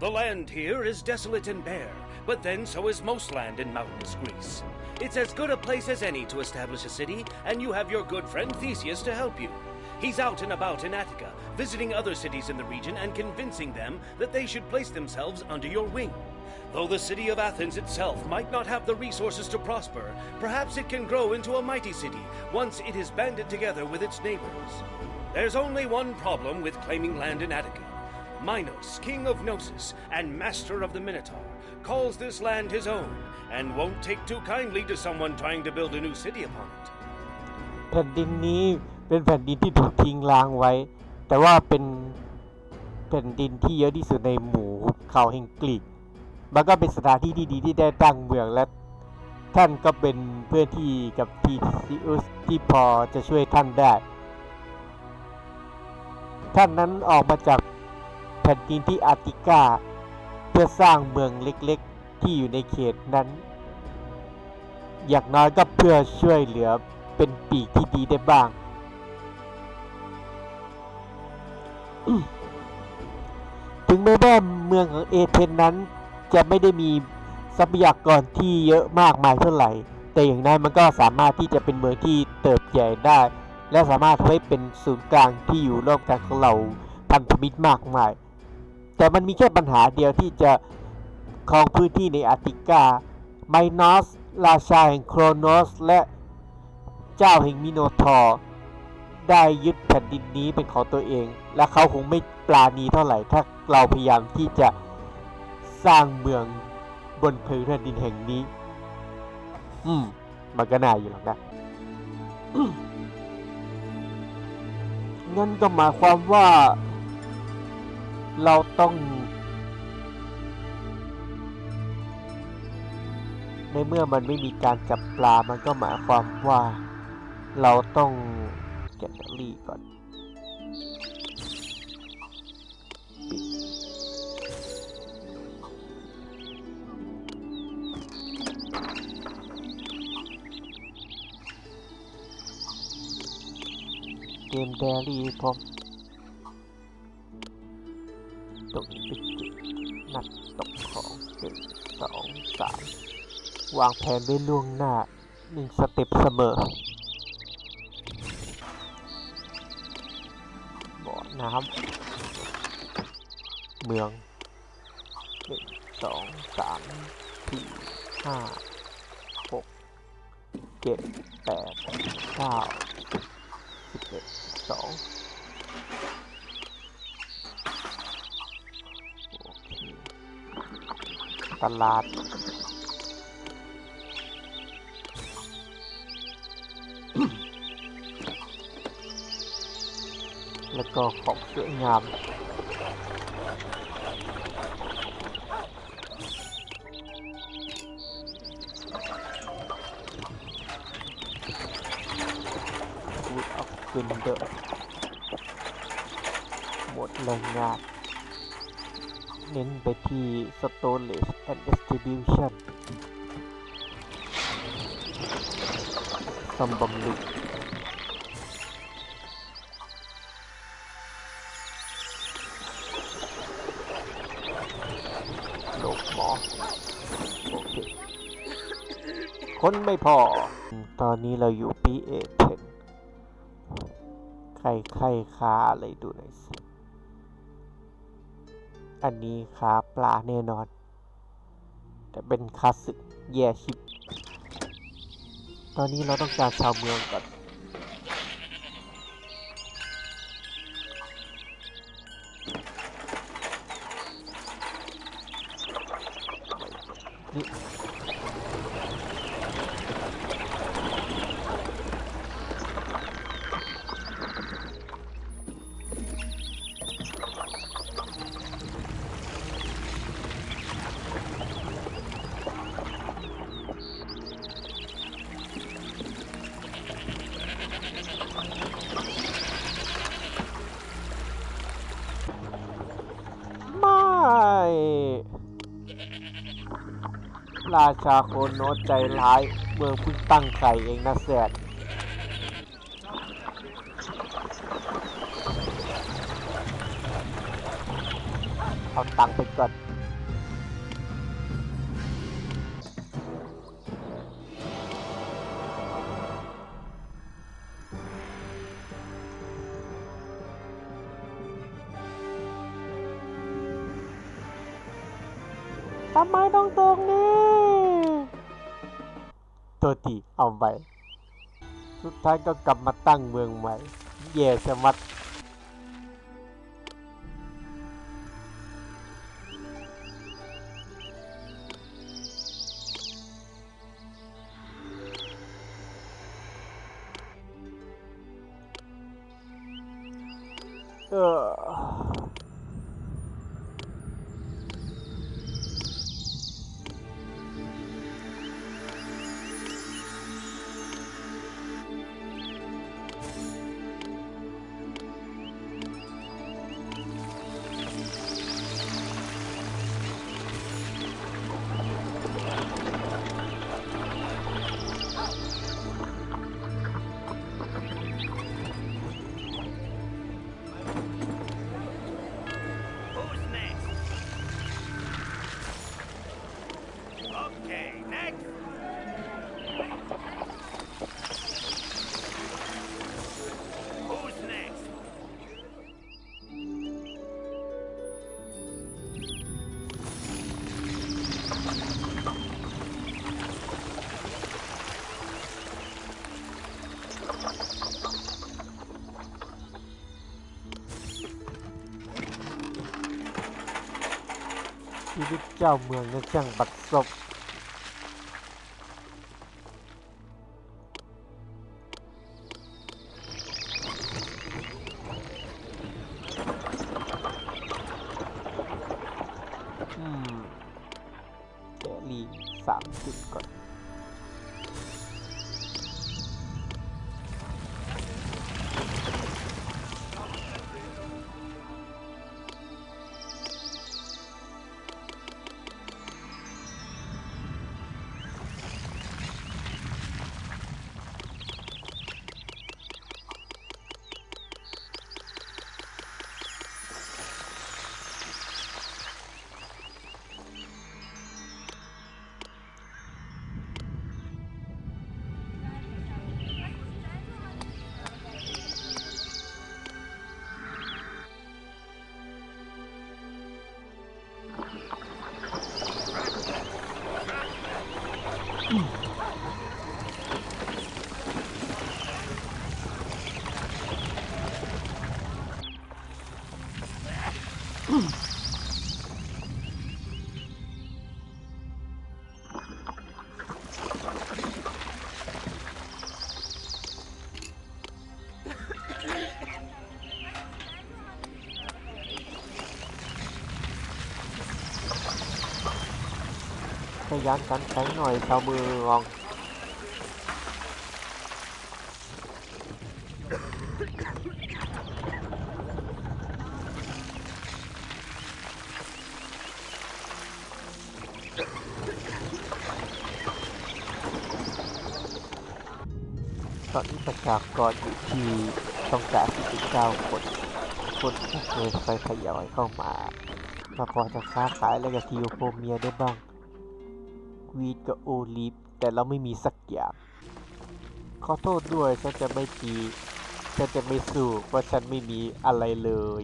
The land here is desolate and bare, but then so is most land in mountainous Greece. It's as good a place as any to establish a city, and you have your good friend Theseus to help you. He's out and about in Attica, visiting other cities in the region and convincing them that they should place themselves under your wing. Though the city of Athens itself might not have the resources to prosper, perhaps it can grow into a mighty city once it is banded together with its neighbors. There's only one problem with claiming land in Attica. Minos, king of Gnosis and master of the Minotaur, calls this land his own and won't take too kindly to someone trying to build a new city upon it. แผ่นดินนี้เป็นแผ่นดินที่ถูกทิ้งร้างไว้ แต่ว่าเป็นแผ่นดินที่เยอะที่สุดในหมู่เขาแห่งกรีกมันก็เป็นสถานที่ที่ดีที่ได้ตั้งเมืองและท่านก็เป็นเพื่อนที่กับทีซิอุสที่พอจะช่วยท่านได้ ท่านนั้นออกมาจาก ผ่นดินที่อาร์ติกา เพื่อสร้างเมืองเล็กๆ ที่อยู่ในเขตนั้น อย่างน้อยก็เพื่อช่วยเหลือเป็นปีกที่ดีได้บ้าง ถึงแม้ว่าเมืองของเอเธนนั้นจะไม่ได้มีทรัพยากรที่เยอะมากมายเท่าไหร่ แต่อย่างนั้นมันก็สามารถที่จะเป็นเมืองที่เติบใหญ่ได้ และสามารถทำให้เป็นศูนย์กลางที่อยู่ร่วมกันของเราพันธมิตรมากมาย แต่มันมีแค่ปัญหาเดียวที่จะครองพื้นที่ในอาร์ติกา ไมนอส ราชาแห่งโครโนส และเจ้าแห่งมิโนทอร์ได้ยึดแผ่นดินนี้เป็นของตัวเอง และเขาคงไม่ปราณีเท่าไหร่ ถ้าเราพยายามที่จะสร้างเมืองบนพื้นแผ่นดินแห่งนี้ อืม มันก็น่าอยู่หรอกนะงั้นก็หมายความว่า เราต้อง ในเมื่อมันไม่มีการจับปลา มันก็หมายความว่า เราต้องแกะลี่ก่อนเกมแดรี่พร้อม ตรงนี้เป็นจุดนักตกของหนึ่งสองสามวางแผนไว้ล่วงหน้าหนึ่งสเต็ปเสมอบ่อน้ำเมืองหนึ่งสองสามสี่ห้าหกเจ็ดแปดเก้าสิบเอ็ดสอง ตลาดแล้วก็ของสวยงามพูดออกขึ้นเดอหมดแรงงาน เน้นไปที่ storage and distribution ซ่อมบำรุงโลกหมอโอเค คนไม่พอ ตอนนี้เราอยู่ปีเอเทนใครใครค้าอะไรดูหน่อยสิ อันนี้ค้าปลาแน่นอน แต่เป็นคาสึแย่ชิบตอนนี้เราต้องการชาวเมืองก่อน ราชาโคนโนตใจร้าย เมืองเพิ่งตั้งไข่เองนะแสดเอาตังค์ไปก่อนทำไมต้องตรงนี้ ตัวตีเอาไปสุดท้ายก็กลับมาตั้งเมืองใหม่ เย่สมัดเออิตเจ้าเมืองนั้นช่างบัดซบอืมแกลีสามสิบก่อน ขยันกันแข็งหน่อยชาวเมืองตอนนี้ประชากรอยู่ที่ต้องการ49คน คนที่เคยไปทยอยเข้ามามาพอจะค้าขายอะไรกับทีโอโฟเมียได้บ้าง วีดกับโอลิฟแต่เราไม่มีสักอย่าง ขอโทษด้วยฉันจะไม่ตีฉันจะไม่สู้เพราะฉันไม่มีอะไรเลย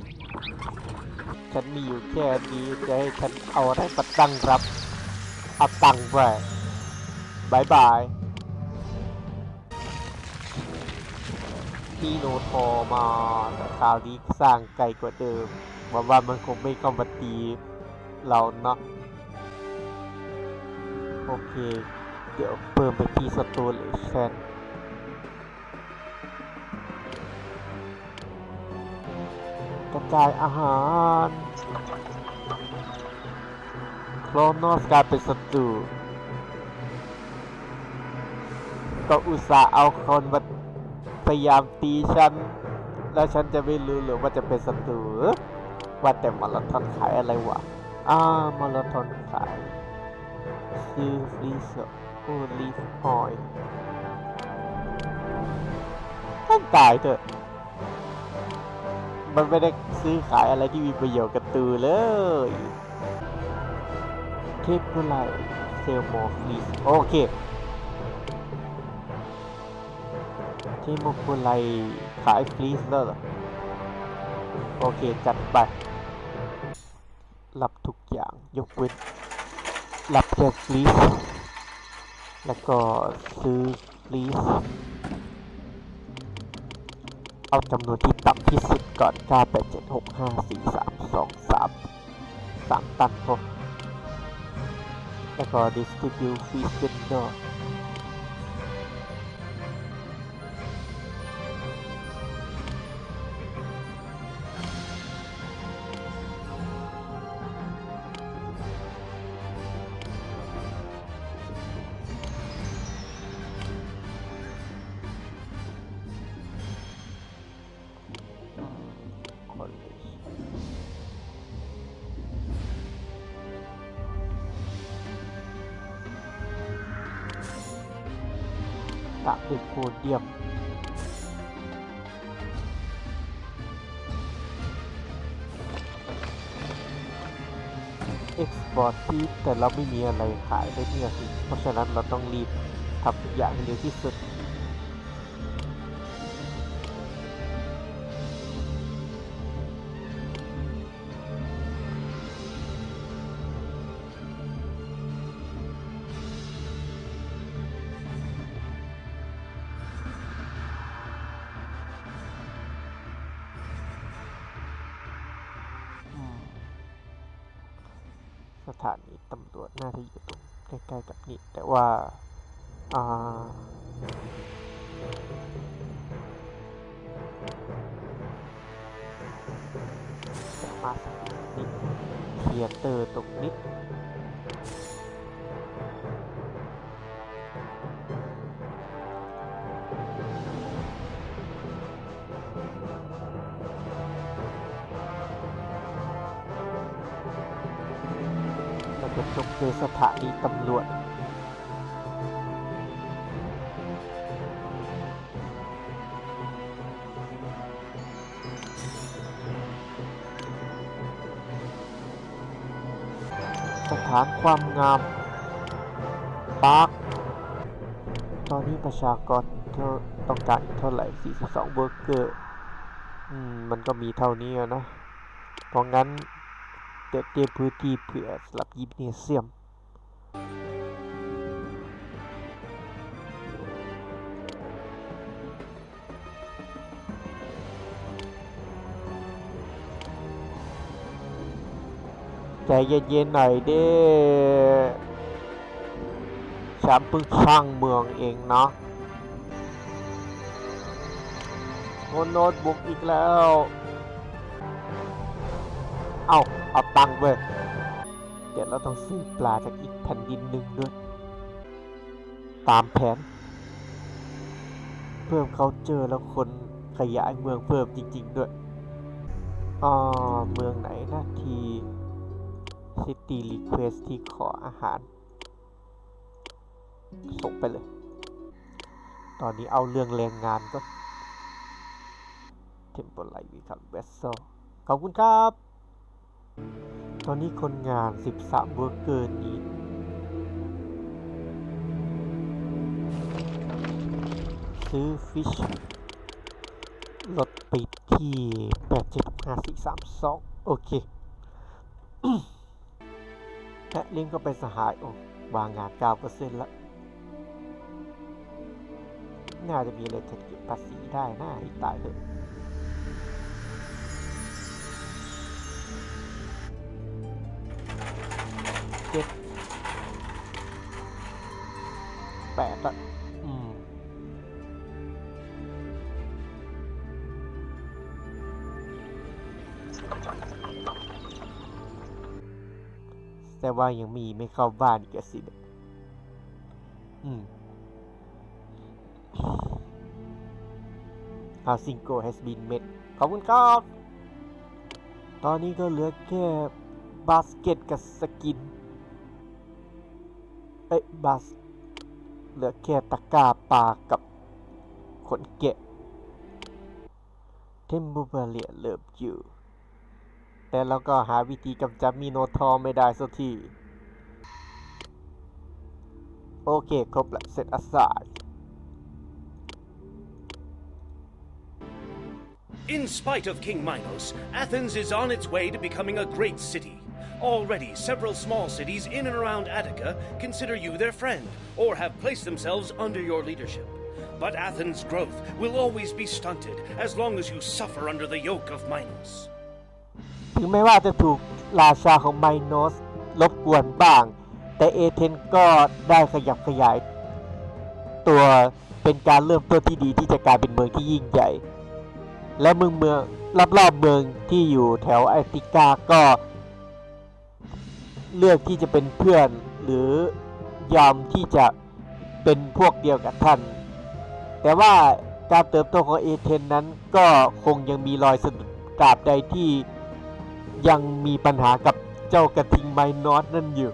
ฉันมีอยู่แค่นี้จะให้ฉันเอาอะไรมาตั้งรับเอาตังค์ไปบายบายพี่โนโทรมาแต่คราวนี้สร้างไกลกว่าเดิมหวังว่ามันคงไม่เข้ามาตีเราเนาะ โอเค เดี๋ยวเพิ่มไปที่สตูเลชันกระจายอาหารโครโนสกลายเป็นศัตรูก็อุตส่าห์เอาคนมาพยายามตีฉัน แล้วฉันจะไม่รู้หรือว่าจะเป็นศัตรูว่าแต่มาราธอนขายอะไรวะ อ่ามาราธอนขาย ซื้อฟรีสโอลิฟออยล์ท่านตายเถอะ มันไม่ได้ซื้อขายอะไรที่มีประโยชน์กับตูเลยเทปเมื่อไรเซลโมฟลีสโอเคเทปโมกุไลขายฟลีสแล้วเหรอโอเค จัดไปรับทุกอย่างยกเว้น รับแค่ฟลีสแล้วก็ซื้อลีสเอาจำนวนที่ต่ำที่สุดก่อน9 8 7 6 5 4 3 2 3 3ตันพอแล้วก็ distribute fee vendor ตามด้วยโพเดียมเอ็กซ์พอร์ตที่แต่เราไม่มีอะไรขายได้เนี่ยสิเพราะฉะนั้นเราต้องรีบทำทุกอย่างให้เร็วที่สุด สถานีตำรวจน่าจะอยู่ตรงใกล้ๆกับนี่ แต่ว่า อ่ามาสักนิดเทียเตอร์ตรงนี้ แล้วก็จบด้วยสถานีตำรวจสถานความงามปาร์คตอนนี้ประชากรเท่าต้องการเท่าไหร่ 42 เบอร์เกอร์ อืม มันก็มีเท่านี้นะ เพราะงั้น เตรียมพื้นที่เผื่อสำหรับยิปเนเซียมใจเย็นๆหน่อยเด้ฉันเพิ่งสร้างเมืองเองเนาะโนโน้ตบุกอีกแล้ว เอาเอาตังค์เว้ยเดี๋ยวเราต้องซื้อปลาจากอีกแผ่นดินหนึ่งด้วย ตามแผน เพิ่มเขาเจอแล้วคนขยายเมืองเพิ่มจริง ๆ ด้วยอ่าเมืองไหนนะที่ City Request ที่ขออาหาร ส่งไปเลย ตอนนี้เอาเรื่องแรงงานก็ Temporary Become Vessel ขอบคุณครับ ตอนนี้คนงาน 13เวอร์เกอร์นี้ ซื้อฟิชลดไปที่ 875432 โอเค และลิงก์ก็เป็นสหาย โอ้วางงาน 9%แล้ว น่าจะมีอะไรจะเก็บภาษีได้น่าให้ตายเลย เจ็ดแปดละอืมแต่ว่ายังมีไม่เข้าบ้านอีกอะสิเนี่ยอืม Housing goal has been met ขอบคุณครับ ตอนนี้ก็เหลือแค่บาสเกตกับสกิน เอ้ยบาสเหลือแค่ตะกร้าปลากับขนแกะ เทมบูเบเลียเลิฟอยู่ แต่เราก็หาวิธีกำจัดมิโนทอไม่ได้สักที โอเค ครบละเสร็จอสาย In spite of King Minos, Athens is on its way to becoming a great city. Already, several small cities in and around Attica consider you their friend or have placed themselves under your leadership. But Athens' growth will always be stunted as long as you suffer under the yoke of Minos. ถึงแม้ว่าจะถูกราชาของไมโนสรบกวนบ้าง แต่เอเธนก็ได้ขยับขยาย ตัวเป็นการเริ่มต้นที่ดีที่จะกลายเป็นเมืองที่ยิ่งใหญ่ และเมืองเมืองรอบๆเมืองที่อยู่แถวแอตติกาก็ เลือกที่จะเป็นเพื่อน หรือยอมที่จะเป็นพวกเดียวกับท่าน แต่ว่าการเติบโตของเอเธนนั้นก็คงยังมีรอยสะดุดตราบใดที่ยังมีปัญหากับเจ้ากระทิงไมนอสนั่นอยู่